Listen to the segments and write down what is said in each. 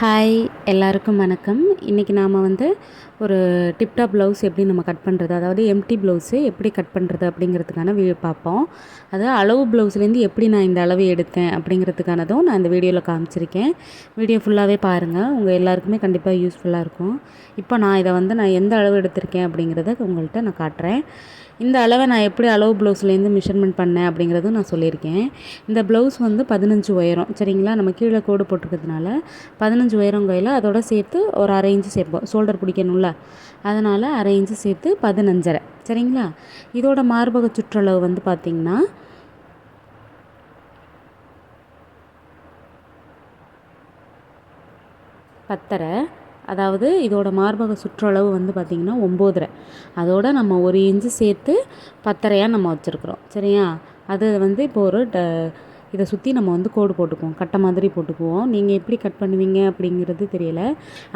Hi எல்லாருக்கும் வணக்கம். இன்றைக்கி நாம் வந்து ஒரு டிப்டாப் ப்ளவுஸ் எப்படி நம்ம கட் பண்ணுறது அதாவது எம்டி ப்ளவுஸு எப்படி கட் பண்ணுறது அப்படிங்கிறதுக்கான வீடியோ பார்ப்போம். அது அளவு ப்ளவுஸ்லேருந்து எப்படி நான் இந்த அளவு எடுத்தேன் அப்படிங்கிறதுக்கானதும் நான் இந்த வீடியோவில் காமிச்சிருக்கேன். வீடியோ ஃபுல்லாகவே பாருங்கள் உங்கள் எல்லாருக்குமே கண்டிப்பாக யூஸ்ஃபுல்லாக இருக்கும். இப்போ நான் இதை வந்து நான் எந்த அளவு எடுத்திருக்கேன் அப்படிங்கிறத உங்கள்கிட்ட நான் காட்டுறேன். இந்த அளவை நான் எப்படி அளவு ப்ளவுஸ்லேருந்து மெஷர்மெண்ட் பண்ணேன் அப்படிங்கிறதும் நான் சொல்லியிருக்கேன். இந்த ப்ளவுஸ் வந்து பதினஞ்சு உயரம் சரிங்களா? நம்ம கீழே கோடு போட்டிருக்கிறதுனால பதினஞ்சு உயரம் கையில் அதோட சேர்த்து ஒரு அரை இன்ச்சு சேர்ப்போம். ஷோல்டர் பிடிக்கணும்ல. அதனால் அரை இன்ச்சு சேர்த்து பதினஞ்சரை சரிங்களா? இதோட மார்பக சுற்றளவு வந்து பார்த்திங்கன்னா பத்தரை அதாவது இதோட மார்பக சுற்றளவு வந்து பார்த்திங்கன்னா ஒம்போதரை. அதோட நம்ம ஒரு இன்ச்சு சேர்த்து பத்தரையாக நம்ம வச்சுருக்குறோம். சரியா? அது வந்து இப்போ ஒரு ட இதை சுற்றி நம்ம வந்து கோடு போட்டுக்குவோம். கட்டை மாதிரி போட்டுக்குவோம். நீங்கள் எப்படி கட் பண்ணுவீங்க அப்படிங்கிறது தெரியல.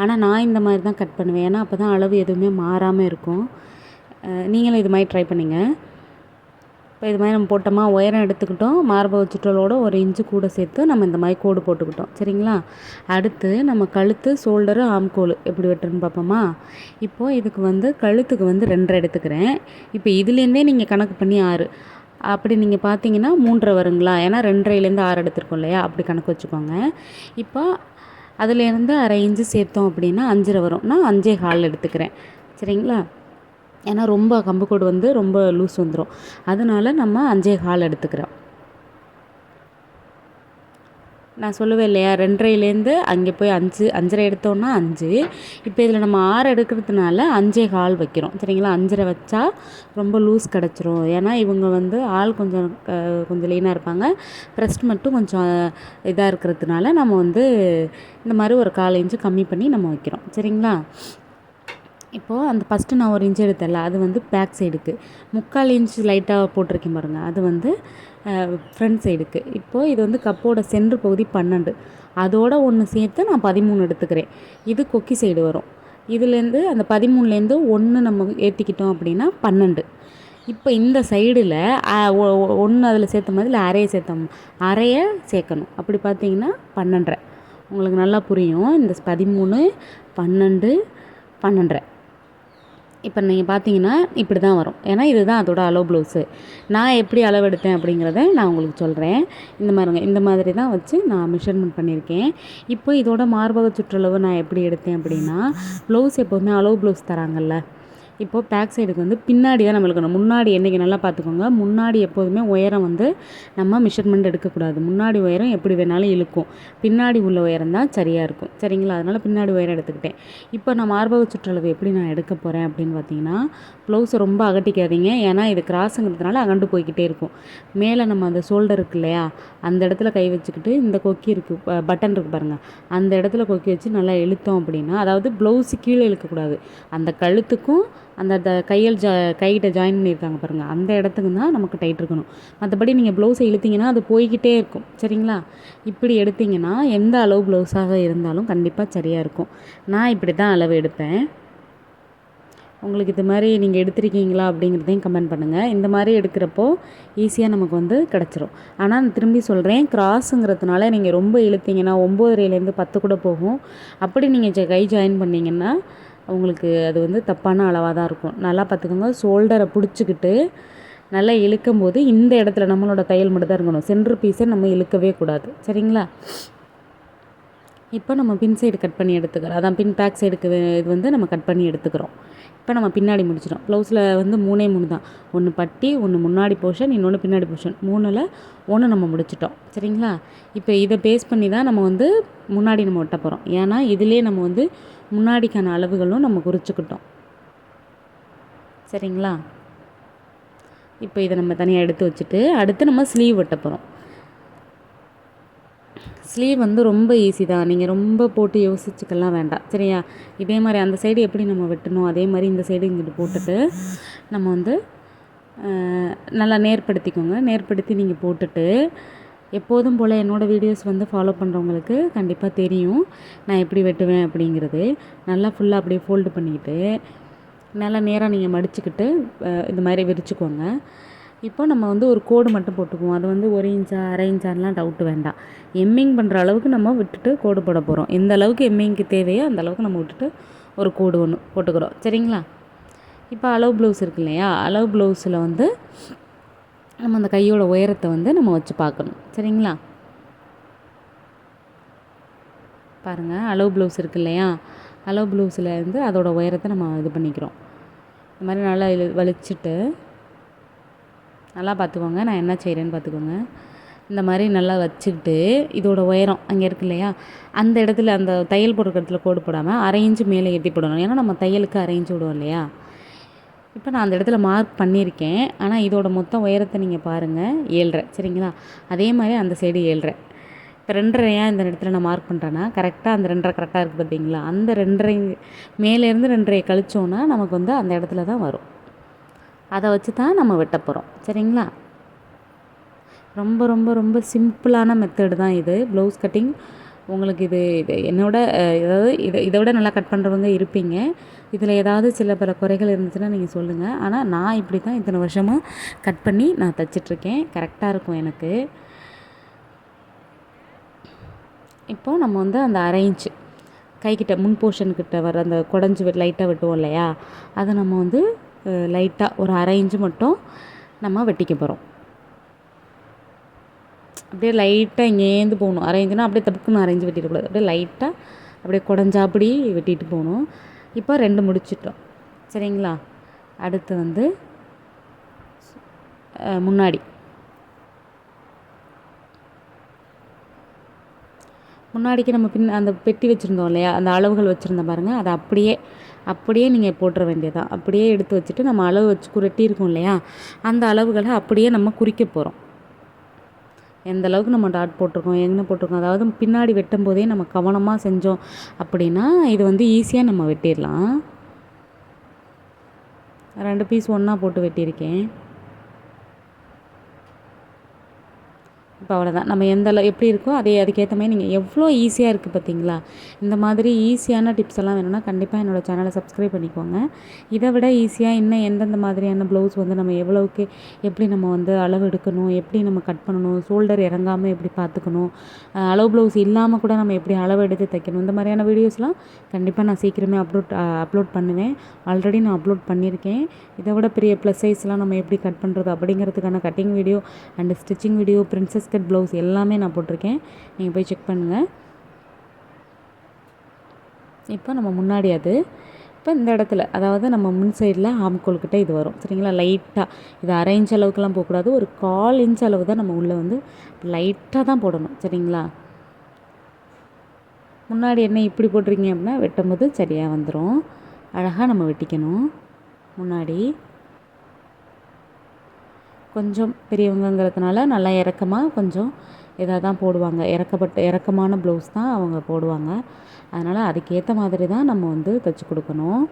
ஆனால் நான் இந்த மாதிரி தான் கட் பண்ணுவேன். ஏன்னா அப்போ தான் அளவு எதுவுமே மாறாமல் இருக்கும். நீங்களும் இது மாதிரி ட்ரை பண்ணுங்கள் இப்போ இது மாதிரி நம்ம போட்டோமா உயரம் எடுத்துக்கிட்டோம் மார்பக வச்சுட்டோலோட ஒரு இன்ச்சு கூட சேர்த்து நம்ம இந்த மாதிரி கோடு போட்டுக்கிட்டோம். சரிங்களா? அடுத்து நம்ம கழுத்து ஷோல்டரு ஆம்கோல் எப்படி வெட்டுறன்னு பார்ப்போமா? இப்போது இதுக்கு வந்து கழுத்துக்கு வந்து ரெண்டரை எடுத்துக்கிறேன். இப்போ இதுலேருந்தே நீங்கள் கணக்கு பண்ணி ஆறு. அப்படி நீங்கள் பார்த்தீங்கன்னா மூன்றரை வருங்களா? ஏன்னா ரெண்டரைலேருந்து ஆறு எடுத்துருக்கோம் இல்லையா? அப்படி கணக்கு வச்சுக்கோங்க. இப்போ அதுலேருந்து அரை இன்ச்சு சேர்த்தோம் அப்படின்னா அஞ்சரை வரும். நான் அஞ்சே கால் எடுத்துக்கிறேன். சரிங்களா? ஏன்னா ரொம்ப கம்புக்கோடு வந்து ரொம்ப லூஸ் வந்துடும் அதனால நம்ம அஞ்சே கால் எடுத்துக்கிறோம். நான் சொல்லுவேன் இல்லையா? ரெண்டரைலேருந்து அங்கே போய் அஞ்சு அஞ்சரை எடுத்தோன்னா அஞ்சு. இப்போ இதில் நம்ம ஆறு எடுக்கிறதுனால அஞ்சே கால் வைக்கிறோம். சரிங்களா? அஞ்சரை வச்சா ரொம்ப லூஸ் கிடச்சிரும். ஏன்னா இவங்க வந்து ஆள் கொஞ்சம் கொஞ்சம் லீனாக இருப்பாங்க. ப்ரெஸ்ட் மட்டும் கொஞ்சம் இதாக இருக்கிறதுனால நம்ம வந்து இந்த மாதிரி ஒரு கால் இன்ச்சு கம்மி பண்ணி நம்ம வைக்கிறோம். சரிங்களா? இப்போது அந்த ஃபஸ்ட்டு நான் ஒரு இன்ச் எடுத்தல அது வந்து பேக் சைடுக்கு முக்கால் இன்ச் லைட்டாக போட்டிருக்கேன் பாருங்கள் அது வந்து ஃப்ரண்ட் சைடுக்கு இப்போது இது வந்து கப்போட சென்ட்ரு பகுதி பன்னெண்டு. அதோட ஒன்று சேர்த்து நான் பதிமூணு எடுத்துக்கிறேன். இது கொக்கி சைடு வரும். இதுலேருந்து அந்த பதிமூணுலேருந்து ஒன்று நம்ம ஏற்றிக்கிட்டோம் அப்படின்னா பன்னெண்டு. இப்போ இந்த சைடில் ஒன்று அதில் சேர்த்த மாதிரி அரையை சேர்த்தோம் அரையை சேர்க்கணும். அப்படி பார்த்தீங்கன்னா பன்னெண்டரை. உங்களுக்கு நல்லா புரியும். இந்த பதிமூணு பன்னெண்டு பன்னெண்டரை. இப்போ நீங்கள் பார்த்தீங்கன்னா இப்படி தான் வரும். ஏன்னா இதுதான் அதோட அளவு ப்ளவுஸு நான் எப்படி அளவெடுத்தேன் அப்படிங்கிறத நான் உங்களுக்கு சொல்கிறேன் இந்த மாதிரிங்க இந்த மாதிரி தான் வச்சு நான் மெஷர்மெண்ட் பண்ணியிருக்கேன். இப்போ இதோட மார்பக சுற்றளவு நான் எப்படி எடுத்தேன் அப்படின்னா ப்ளவுஸ் எப்போதுமே அளவு ப்ளவுஸ் தராங்கல்ல. இப்போது பேக் சைடுக்கு வந்து பின்னாடி தான் நம்ம முன்னாடி என்றைக்கு நல்லா பார்த்துக்கோங்க. முன்னாடி எப்போதுமே உயரம் வந்து நம்ம மெஷர்மெண்ட் எடுக்கக்கூடாது. முன்னாடி உயரம் எப்படி வேணாலும் இழுக்கும். பின்னாடி உள்ள உயரம் தான் சரியாக இருக்கும். சரிங்களா? அதனால் பின்னாடி உயரம் எடுத்துக்கிட்டேன். இப்போ நான் மார்பக சுற்றளவு எப்படி நான் எடுக்க போகிறேன் அப்படின்னு பார்த்தீங்கன்னா ப்ளவுஸை ரொம்ப அகட்டிக்காதீங்க. ஏன்னா இது கிராஸுங்கிறதுனால அகண்டு போய்கிட்டே இருக்கும். மேலே நம்ம அந்த ஷோல்டர் இருக்கு இல்லையா? அந்த இடத்துல கை வச்சுக்கிட்டு இந்த கொக்கி இருக்குது பட்டன் இருக்குது பாருங்கள் அந்த இடத்துல கொக்கி வச்சு நல்லா இழுத்தோம் அப்படின்னா அதாவது ப்ளவுஸு கீழே இழுக்கக்கூடாது. அந்த கழுத்துக்கும் அந்த த கையில் ஜா கைகிட்ட ஜாயின் பண்ணியிருக்காங்க பாருங்கள் அந்த இடத்துக்கு தான் நமக்கு டைட் இருக்கணும். மற்றபடி நீங்கள் ப்ளவுஸை இழுத்திங்கன்னா அது போய்கிட்டே இருக்கும். சரிங்களா? இப்படி எடுத்திங்கன்னா எந்த அளவு ப்ளவுஸாக இருந்தாலும் கண்டிப்பாக சரியாக இருக்கும். நான் இப்படி தான் அளவு எடுப்பேன். உங்களுக்கு இது மாதிரி நீங்கள் எடுத்திருக்கீங்களா அப்படிங்கிறதையும் கமெண்ட் பண்ணுங்கள் இந்த மாதிரி எடுக்கிறப்போ ஈஸியாக நமக்கு வந்து கிடச்சிரும். ஆனால் நான் திரும்பி சொல்கிறேன் கிராஸுங்கிறதுனால நீங்கள் ரொம்ப இழுத்தீங்கன்னா ஒம்போதரைலேருந்து பத்து கூட போகும். அப்படி நீங்கள் கை ஜாயின் பண்ணிங்கன்னா உங்களுக்கு அது வந்து தப்பான அளவாக தான் இருக்கும். நல்லா பார்த்துக்கோங்க. ஷோல்டரை பிடிச்சிக்கிட்டு நல்லா இழுக்கும் போது இந்த இடத்துல நம்மளோட தையல் மட்டும் தான் இருக்கணும். சென்ட்ரு பீஸை நம்ம இழுக்கவே கூடாது. சரிங்களா? இப்போ நம்ம பின் சைடு கட் பண்ணி எடுத்துக்கிறோம். அதான் பின் பேக் சைடுக்கு இது வந்து நம்ம கட் பண்ணி எடுத்துக்கிறோம். இப்போ நம்ம பின்னாடி முடிச்சிடும் ப்ளவுஸில் வந்து மூணே மூணு தான். ஒன்று பட்டி ஒன்று முன்னாடி போர்ஷன் இன்னொன்று பின்னாடி போர்ஷன் மூணில் ஒன்று நம்ம முடிச்சிட்டோம். சரிங்களா? இப்போ இதை பேஸ் பண்ணி தான் நம்ம வந்து முன்னாடி நம்ம ஒட்ட போகிறோம் ஏன்னா இதிலே நம்ம வந்து முன்னாடிக்கான அளவுகளும் நம்ம குறிச்சிக்கிட்டோம். சரிங்களா? இப்போ இதை நம்ம தனியாக எடுத்து வச்சுட்டு அடுத்து நம்ம ஸ்லீவ் வெட்ட போகிறோம் ஸ்லீவ் வந்து ரொம்ப ஈஸி தான். நீங்கள் ரொம்ப போட்டு யோசிச்சுக்கலாம் வேண்டாம். சரியா? இதே மாதிரி அந்த சைடு எப்படி நம்ம வெட்டணும்? அதே மாதிரி இந்த சைடு இங்கிட்டு போட்டுட்டு நம்ம வந்து நல்லா நேர்படுத்திக்கோங்க. நேர்படுத்தி நீங்கள் போட்டுட்டு எப்போதும் போல் என்னோடய வீடியோஸ் வந்து ஃபாலோ பண்ணுறவங்களுக்கு கண்டிப்பாக தெரியும். நான் எப்படி வெட்டுவேன் அப்படிங்கிறது. நல்லா ஃபுல்லாக அப்படியே ஃபோல்டு பண்ணிக்கிட்டு நல்லா நேராக நீங்கள் மடிச்சுக்கிட்டு இந்த மாதிரி விரிச்சுக்கோங்க. இப்போ நம்ம வந்து ஒரு கோடு மட்டும் போட்டுக்குவோம். அது வந்து ஒரு இன்ச்சா அரை இன்ச்சான்லாம் டவுட்டு வேண்டாம். எம்மிங் பண்ணுற அளவுக்கு நம்ம விட்டுட்டு கோடு போட போகிறோம் எந்த அளவுக்கு எம்மிங்க்கு தேவையோ அந்த அளவுக்கு நம்ம விட்டுட்டு ஒரு கோடு ஒன்று போட்டுக்கிறோம். சரிங்களா? இப்போ அளவு ப்ளவுஸ் இருக்கு இல்லையா? அளவு ப்ளவுஸில் வந்து நம்ம அந்த கையோட உயரத்தை வந்து நம்ம வச்சு பார்க்கணும். சரிங்களா? பாருங்கள் அளவு ப்ளவுஸ் இருக்கு இல்லையா? அளவு ப்ளவுஸில் இருந்து அதோடய உயரத்தை நம்ம இது பண்ணிக்கிறோம். இந்த மாதிரி நல்லா இழு வலிச்சிட்டு நல்லா பார்த்துக்கோங்க. நான் என்ன செய்கிறேன்னு பார்த்துக்கோங்க. இந்த மாதிரி நல்லா வச்சுக்கிட்டு இதோட உயரம் அங்கே இருக்கு இல்லையா? அந்த இடத்துல அந்த தையல் போடுற இடத்துல கோடு போடாமல் அரை இன்ச்சு மேலே ஏற்றி போடணும். ஏன்னா நம்ம தையலுக்கு அரை இன்ச்சு விடுவோம் இல்லையா? இப்போ நான் அந்த இடத்துல மார்க் பண்ணியிருக்கேன். ஆனால் இதோட மொத்த உயரத்தை நீங்கள் பாருங்கள் ஏழ்ரை. சரிங்களா? அதே மாதிரி அந்த சைடு ஏழ்ரை. இப்போ ரெண்டரை ஏன் இந்த இடத்துல நான் மார்க் பண்ணுறேன்னா கரெக்டாக அந்த ரெண்டரை கரெக்டாக இருக்குது பார்த்தீங்களா அந்த ரெண்டரை மேலேருந்து ரெண்டரை கழிச்சோன்னா நமக்கு வந்து அந்த இடத்துல தான் வரும். அதை வச்சு தான் நம்ம வெட்ட போகிறோம் சரிங்களா? ரொம்ப ரொம்ப ரொம்ப சிம்பிளான மெத்தடு தான் இது. ப்ளவுஸ் கட்டிங் உங்களுக்கு இது இது என்னோட ஏதாவது இதை இதை விட நல்லா கட் பண்ணுறவங்க இருப்பீங்க. இதில் ஏதாவது சில பல குறைகள் இருந்துச்சுன்னா நீங்கள் சொல்லுங்கள் ஆனால் நான் இப்படி தான் இத்தனை வருஷமாக கட் பண்ணி நான் தைச்சிட்ருக்கேன் கரெக்டாக இருக்கும் எனக்கு. இப்போது நம்ம வந்து அந்த அரேஞ்ச் கைக்கிட்ட முன் போர்ஷன்கிட்ட வர அந்த குடஞ்சி லைட்டாக வெட்டுவோம் இல்லையா? அதை நம்ம வந்து லைட்டாக ஒரு அரை இன்ச்சு மட்டும் நம்ம வெட்டிக்க போகிறோம் அப்படியே லைட்டாக இங்கேருந்து போகணும். அரை இன்ச்சுனா அப்படியே தப்புக்குன்னு அரைஞ்சு வெட்டிடக்கூடாது அப்படியே லைட்டாக அப்படியே குடஞ்சாப்படி வெட்டிட்டு போகணும். இப்போ ரெண்டு முடிச்சிட்டோம். சரிங்களா? அடுத்து வந்து முன்னாடி. முன்னாடிக்கு நம்ம பின் அந்த பெட்டி வச்சுருந்தோம் இல்லையா? அந்த அளவுகள் வச்சுருந்தோம் பாருங்கள் அதை அப்படியே அப்படியே நீங்கள் போட்டுற வேண்டியதான் அப்படியே எடுத்து வச்சுட்டு நம்ம அளவு வச்சு குரட்டியிருக்கோம் இல்லையா? அந்த அளவுகளை அப்படியே நம்ம குறிக்க போகிறோம் எந்த அளவுக்கு நம்ம டாட் போட்டிருக்கோம் எங்கே போட்டிருக்கோம் அதாவது பின்னாடி வெட்டும் போதே நம்ம கவனமாக செஞ்சோம் அப்படின்னா இது வந்து ஈஸியாக நம்ம வெட்டிடலாம். ரெண்டு பீஸ் ஒன்றா போட்டு வெட்டியிருக்கேன். இப்போ அவ்வளோதான் நம்ம எந்த எப்படி இருக்கோ அதே அதுக்கேற்ற மாதிரி நீங்கள் எவ்வளோ ஈஸியாக இருக்குது பார்த்தீங்களா? இந்த மாதிரி ஈஸியான டிப்ஸ் எல்லாம் வேணும்னா கண்டிப்பாக என்னோட சேனலை சப்ஸ்கிரைப் பண்ணிக்கோங்க. இதை விட ஈஸியாக இன்னும் எந்தெந்த மாதிரியான ப்ளவுஸ் வந்து நம்ம எவ்வளோவுக்கு எப்படி நம்ம வந்து அளவு எடுக்கணும் எப்படி நம்ம கட் பண்ணணும் ஷோல்டர் இறங்காமல் எப்படி பார்த்துக்கணும் அளவு ப்ளவுஸ் இல்லாமல் கூட நம்ம எப்படி அளவு எடுத்து தைக்கணும் இந்த மாதிரியான வீடியோஸ்லாம் கண்டிப்பாக நான் சீக்கிரமே அப்லோட் அப்லோட் பண்ணுவேன். ஆல்ரெடி நான் அப்லோட் பண்ணியிருக்கேன். இதை விட பெரிய ப்ளஸ் சைஸ்லாம் நம்ம எப்படி கட் பண்ணுறது அப்படிங்கிறதுக்கான cutting video and stitching video princess cut blouse எல்லாமே நான் போட்டிருக்கேன். நீங்கள் போய் செக் பண்ணுங்கள் இப்போ நம்ம முன்னாடி அது. இப்போ இந்த இடத்துல அதாவது நம்ம முன் சைடில் ஆம்கோல்கிட்ட இது வரும். சரிங்களா? லைட்டாக இது அரை இன்ச் அளவுக்குலாம் போகக்கூடாது. ஒரு கால் இன்ச் அளவு தான் நம்ம உள்ளே வந்து லைட்டாக தான் போடணும். சரிங்களா? முன்னாடி என்ன இப்படி போட்டிருக்கீங்க அப்படின்னா வெட்டும்போது சரியாக வந்துடும் அழகாக நம்ம வெட்டிக்கணும். முன்னாடி. கொஞ்சம் பெரியவங்கங்கிறதுனால நல்லா இறக்கமாக கொஞ்சம் இதாக தான் போடுவாங்க. இறக்கப்பட்ட இறக்கமான ப்ளவுஸ் தான் அவங்க போடுவாங்க. அதனால் அதுக்கேற்ற மாதிரி தான் நம்ம வந்து தைச்சி கொடுக்கணும்.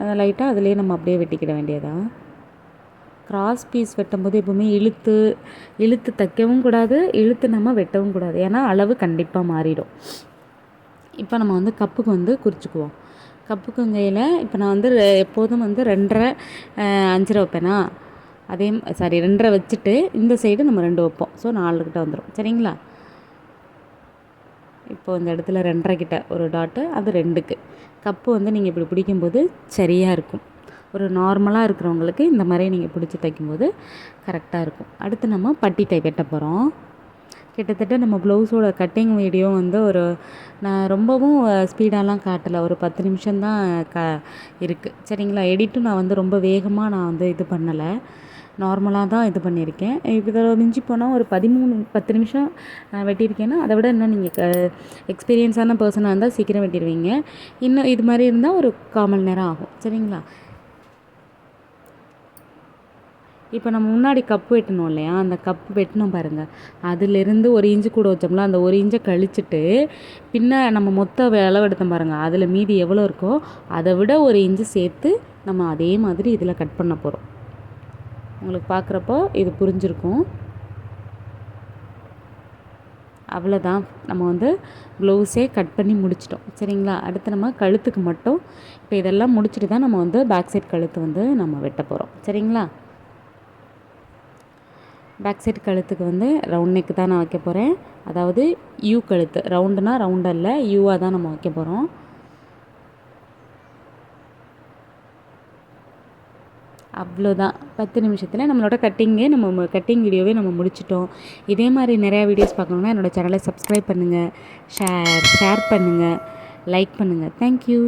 அதை லைட்டாக அதுலேயே நம்ம அப்படியே வெட்டிக்கிட வேண்டியதான் கிராஸ் பீஸ் வெட்டும்போது எப்பவுமே இழுத்து இழுத்து தைக்கவும் கூடாது இழுத்து நம்ம வெட்டவும் கூடாது. ஏன்னா அளவு கண்டிப்பாக மாறிடும். இப்போ நம்ம வந்து கப்புக்கு வந்து குறிச்சிக்குவோம். கப்புக்குங்கையில் இப்போ நான் வந்து ரெ- எப்போதும் வந்து ரெண்டரை அஞ்சரை வைப்பேனா? அதே சாரி ரெண்டரை வச்சுட்டு இந்த சைடு நம்ம ரெண்டு வைப்போம். ஸோ நாலு கிட்ட வந்துடும் சரிங்களா? இப்போ இந்த இடத்துல ரெண்டரை கிட்ட ஒரு டாட்டு அது ரெண்டுக்கு. கப்பு வந்து நீங்கள் இப்படி பிடிக்கும்போது சரியாக இருக்கும். ஒரு நார்மலாக இருக்கிறவங்களுக்கு இந்த மாதிரி நீங்கள் பிடிச்சி தைக்கும்போது கரெக்டாக இருக்கும். அடுத்து நம்ம பட்டி டை வெட்ட போகிறோம் கிட்டத்தட்ட நம்ம ப்ளவுஸோட கட்டிங் வீடியோ வந்து ஒரு நான் ரொம்பவும் ஸ்பீடாலாம் காட்டலை. ஒரு பத்து நிமிஷம்தான் க இருக்குது சரிங்களா? எடிட்டும் நான் வந்து ரொம்ப வேகமாக நான் வந்து இது பண்ணலை. நார்மலாக தான் இது பண்ணியிருக்கேன். இப்போ இதில் மிஞ்சி போனால் ஒரு பதிமூணு பத்து நிமிஷம் நான் வெட்டியிருக்கேன்னா அதை விட இன்னும் நீங்கள் எக்ஸ்பீரியன்ஸான பர்சனாக இருந்தால் சீக்கிரம் வெட்டிடுவீங்க இன்னும் இது மாதிரி இருந்தால் ஒரு கால் மணி நேரம் ஆகும். சரிங்களா? இப்போ நம்ம முன்னாடி கப்பு வெட்டணும் இல்லையா? அந்த கப்பு வெட்டணும் பாருங்கள் அதுலேருந்து ஒரு இன்ச்சு கூட வச்சோம்ல அந்த ஒரு இன்ச்சை கழிச்சிட்டு பின்ன நம்ம மொத்த அளவு எடுத்தோம் பாருங்கள் அதில் மீதி எவ்வளோ இருக்கோ அதை விட ஒரு இன்ச்சு சேர்த்து நம்ம அதே மாதிரி இதில் கட் பண்ண போகிறோம் உங்களுக்கு பார்க்குறப்போ இது புரிஞ்சிருக்கும். அவ்வளோதான். நம்ம வந்து ப்ளவுஸே கட் பண்ணி முடிச்சிட்டோம். சரிங்களா? அடுத்து நம்ம கழுத்துக்கு மட்டும் இப்போ இதெல்லாம் முடிச்சுட்டு தான் நம்ம வந்து பேக் சைட் கழுத்து வந்து நம்ம வெட்ட போகிறோம் சரிங்களா? பேக் சைட் கழுத்துக்கு வந்து ரவுண்ட் நெக்கு தான் நான் வைக்க போகிறேன் அதாவது யூ கழுத்து. ரவுண்டுனா ரவுண்ட் அல்ல யூவாக தான் நம்ம வைக்க போகிறோம் அவ்வளோதான் பத்து நிமிஷத்தில் நம்மளோட கட்டிங்கே நம்ம கட்டிங் வீடியோவே நம்ம முடிச்சிட்டோம். இதே மாதிரி நிறையா வீடியோஸ் பார்க்கணுன்னா என்னோடய சேனலை சப்ஸ்கிரைப் பண்ணுங்கள் ஷேர் ஷேர் பண்ணுங்கள் லைக் பண்ணுங்கள் தேங்க்யூ